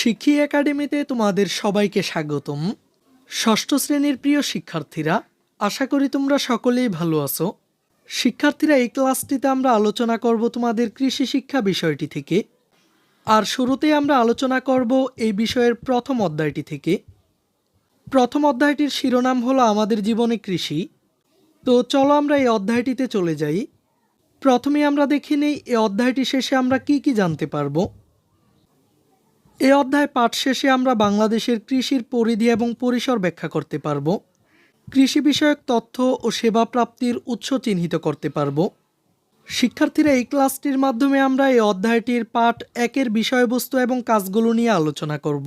শিক্ষী একাডেমিতে তোমাদের সবাইকে স্বাগতম। ষষ্ঠ শ্রেণির প্রিয় শিক্ষার্থীরা, আশা করি তোমরা সকলেই ভালো আছো। শিক্ষার্থীরা, এই ক্লাসটিতে আমরা আলোচনা করব তোমাদের কৃষি শিক্ষা বিষয়টি থেকে। আর শুরুতেই আমরা আলোচনা করব এই বিষয়ের প্রথম অধ্যায়টি থেকে। প্রথম অধ্যায়টির শিরোনাম হলো আমাদের জীবনে কৃষি। তো চলো আমরা এই অধ্যায়টিতে চলে যাই। প্রথমে আমরা দেখে নেই, এই অধ্যায়টি শেষে আমরা কি কি জানতে পারব। এই অধ্যায় পাঠ শেষে আমরা বাংলাদেশের কৃষির পরিধি এবং পরিসর ব্যাখ্যা করতে পারব। কৃষি বিষয়ক তথ্য ও সেবা প্রাপ্তির উৎস চিহ্নিত করতে পারব। শিক্ষার্থীরা এই ক্লাসটির মাধ্যমে আমরা এই অধ্যায়টির পাঠ একের বিষয়বস্তু এবং কাজগুলো নিয়ে আলোচনা করব।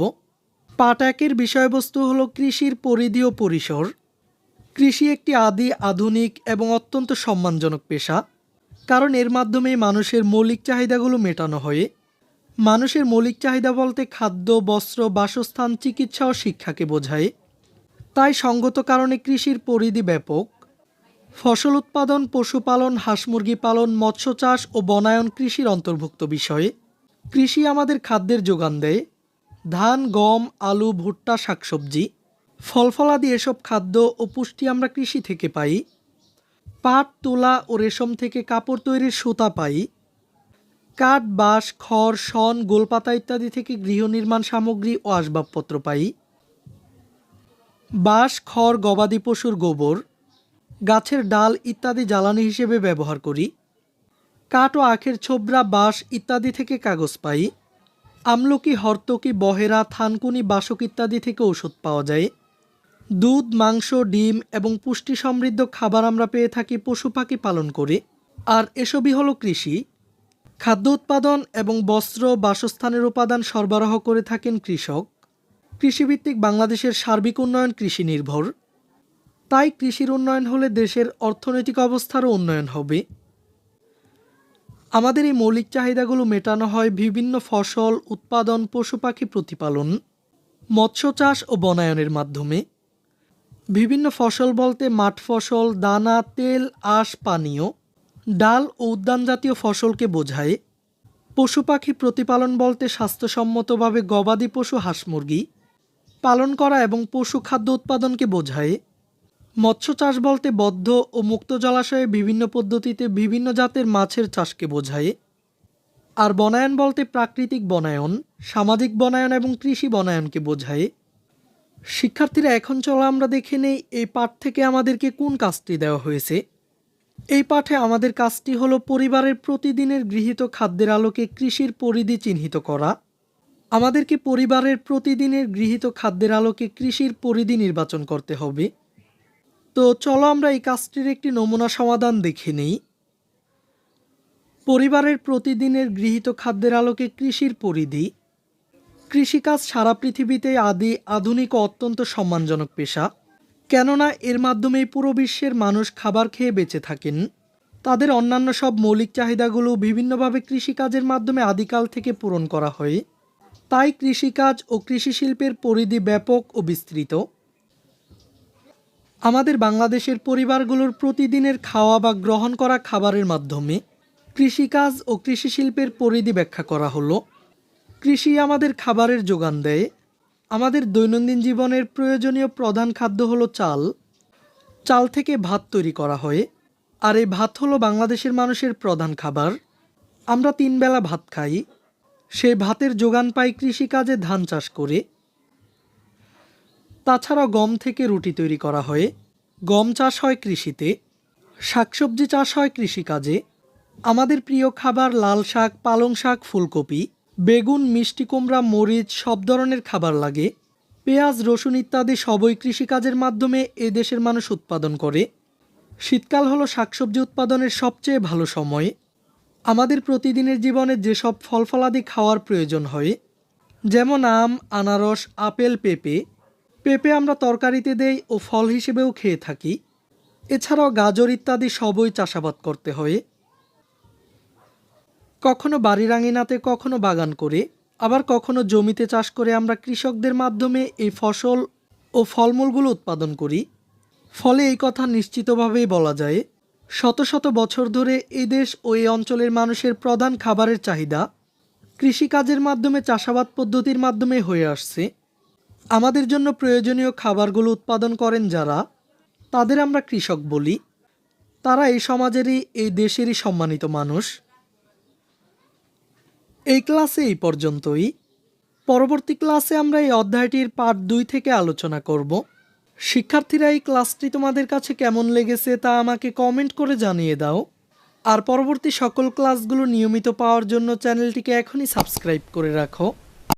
পাঠ একের বিষয়বস্তু হল কৃষির পরিধি ও পরিসর। কৃষি একটি আদি, আধুনিক এবং অত্যন্ত সম্মানজনক পেশা, কারণ এর মাধ্যমে মানুষের মৌলিক চাহিদাগুলো মেটানো হয়। মানুষের মৌলিক চাহিদা বলতে খাদ্য, বস্ত্র, বাসস্থান, চিকিৎসা ও শিক্ষাকে বোঝায়। তাই সঙ্গত কারণে কৃষির পরিধি ব্যাপক। ফসল উৎপাদন, পশুপালন, হাঁস মুরগি পালন, মৎস্য চাষ ও বনায়ন কৃষির অন্তর্ভুক্ত বিষয়ে। কৃষি আমাদের খাদ্যের যোগান দেয়। ধান, গম, আলু, ভুট্টা, শাকসবজি ফল ফলাদি এসব খাদ্য ও পুষ্টি আমরা কৃষি থেকে পাই। পাট, তুলা ও রেশম থেকে কাপড় তৈরির সুতা পাই। কাঠ, বাঁশ, খড়, শন, গোলপাতা ইত্যাদি থেকে গৃহ নির্মাণ সামগ্রী ও আসবাবপত্র পাই। বাঁশ, খড়, গবাদি পশুর গোবর, গাছের ডাল ইত্যাদি জ্বালানি হিসেবে ব্যবহার করি। কাঠ ও আখের ছোবরা, বাঁশ ইত্যাদি থেকে কাগজ পাই। আমলকি, হর্তকি, বহেরা, থানকুনি, বাসক ইত্যাদি থেকে ওষুধ পাওয়া যায়। দুধ, মাংস, ডিম এবং পুষ্টি সমৃদ্ধ খাবার আমরা পেয়ে থাকি পশু পাখি পালন করে। আর এসবই হলো কৃষি। খাদ্য উৎপাদন এবং বস্ত্র বাসস্থানের উপাদান সরবরাহ করে থাকেন কৃষক। কৃষিভিত্তিক বাংলাদেশের সার্বিক উন্নয়ন কৃষি নির্ভর। তাই কৃষির উন্নয়ন হলে দেশের অর্থনৈতিক অবস্থারও উন্নয়ন হবে। আমাদের এই মৌলিক চাহিদাগুলো মেটানো হয় বিভিন্ন ফসল, উৎপাদন পশু পাখি প্রতিপালন, মৎস্য চাষ ও বনায়নের মাধ্যমে। বিভিন্ন ফসল বলতে মাঠ ফসল, দানা, তেল, আঁশ, পানীয় ডাল ও উদ্যান জাতীয় ফসলকে বোঝায়, পশু পাখি প্রতিপালন বলতে স্বাস্থ্যসম্মতভাবে গবাদি পশু হাঁস মুরগি পালন করা এবং পশু খাদ্য উৎপাদনকে বোঝায়। মৎস্য চাষ বলতে বদ্ধ ও মুক্ত জলাশয়ে বিভিন্ন পদ্ধতিতে বিভিন্ন জাতের মাছের চাষকে বোঝায়। আর বনায়ন বলতে প্রাকৃতিক বনায়ন, সামাজিক বনায়ন এবং কৃষি বনায়নকে বোঝায়। শিক্ষার্থীরা এখন চলো আমরা দেখে নেই এই পাঠ থেকে আমাদেরকে কোন কাজটি দেওয়া হয়েছে। এই পাঠে আমাদের কাজটি হলো পরিবারের প্রতিদিনের গৃহীত খাদ্যের আলোকে কৃষির পরিধি চিহ্নিত করা। আমাদেরকে পরিবারের প্রতিদিনের গৃহীত খাদ্যের আলোকে কৃষির পরিধি নির্বাচন করতে হবে। তো চলো আমরা এই কাজটির একটি নমুনা সমাধান দেখে নেই। পরিবারের প্রতিদিনের গৃহীত খাদ্যের আলোকে কৃষির পরিধি। কৃষিকাজ সারা পৃথিবীতে আদি, আধুনিক ও অত্যন্ত সম্মানজনক পেশা। কেননা এর মাধ্যমেই পুরো বিশ্বের মানুষ খাবার খেয়ে বেঁচে থাকেন। তাদের অন্যান্য সব মৌলিক চাহিদাগুলো বিভিন্নভাবে কৃষিকাজের মাধ্যমে আদিকাল থেকে পূরণ করা হয়। তাই কৃষিকাজ ও কৃষি শিল্পের পরিধি ব্যাপক ও বিস্তৃত। আমাদের বাংলাদেশের পরিবারগুলোর প্রতিদিনের খাওয়া বা গ্রহণ করা খাবারের মাধ্যমে কৃষিকাজ ও কৃষি শিল্পের পরিধি ব্যাখ্যা করা হলো। কৃষি আমাদের খাবারের যোগান দেয়। আমাদের দৈনন্দিন জীবনের প্রয়োজনীয় প্রধান খাদ্য হলো চাল। চাল থেকে ভাত তৈরি করা হয়, আর এই ভাত হলো বাংলাদেশের মানুষের প্রধান খাবার। আমরা তিন বেলা ভাত খাই সেই ভাতের যোগান পাই কৃষিকাজে ধান চাষ করে। তাছাড়া গম থেকে রুটি তৈরি করা হয়, গম চাষ হয় কৃষিতে, শাকসবজি চাষ হয় কৃষিকাজে। আমাদের প্রিয় খাবার লাল শাক, পালং শাক, ফুলকপি। বেগুন, মিষ্টি কুমড়া, মরিচ, সব ধরনের খাবার লাগে। পেঁয়াজ, রসুন ইত্যাদি সবই কৃষিকাজের মাধ্যমে এ দেশের মানুষ উৎপাদন করে। শীতকাল হলো শাকসবজি উৎপাদনের সবচেয়ে ভালো সময়। আমাদের প্রতিদিনের জীবনে যেসব ফল ফলাদি খাওয়ার প্রয়োজন হয়, যেমন আম, আনারস, আপেল, পেঁপে পেঁপে আমরা তরকারিতে দেই ও ফল হিসেবেও খেয়ে থাকি। এছাড়াও গাজর ইত্যাদি সবই চাষাবাদ করতে হয়। কখনো বাড়ির আঙিনাতে কখনো বাগান করে, আবার কখনো জমিতে চাষ করে আমরা কৃষকদের মাধ্যমে এই ফসল ও ফলমূলগুলো উৎপাদন করি। ফলে এই কথা নিশ্চিতভাবেই বলা যায়, শত শত বছর ধরে এই দেশ ও এই অঞ্চলের মানুষের প্রধান খাবারের চাহিদা কৃষিকাজের মাধ্যমে, চাষাবাদ পদ্ধতির মাধ্যমে হয়ে আসছে। আমাদের জন্য প্রয়োজনীয় খাবারগুলো উৎপাদন করেন যারা, তাদের আমরা কৃষক বলি। তারা এই সমাজেরই, এই দেশেরই সম্মানিত মানুষ। এই ক্লাসে এই পর্যন্তই। পরবর্তী ক্লাসে আমরা এই অধ্যায়টির পার্ট দুই থেকে আলোচনা করব। শিক্ষার্থীরা এই ক্লাসটি তোমাদের কাছে কেমন লেগেছে তা আমাকে কমেন্ট করে জানিয়ে দাও। আর পরবর্তী সকল ক্লাসগুলো নিয়মিত পাওয়ার জন্য চ্যানেলটিকে এখনই সাবস্ক্রাইব করে রাখো।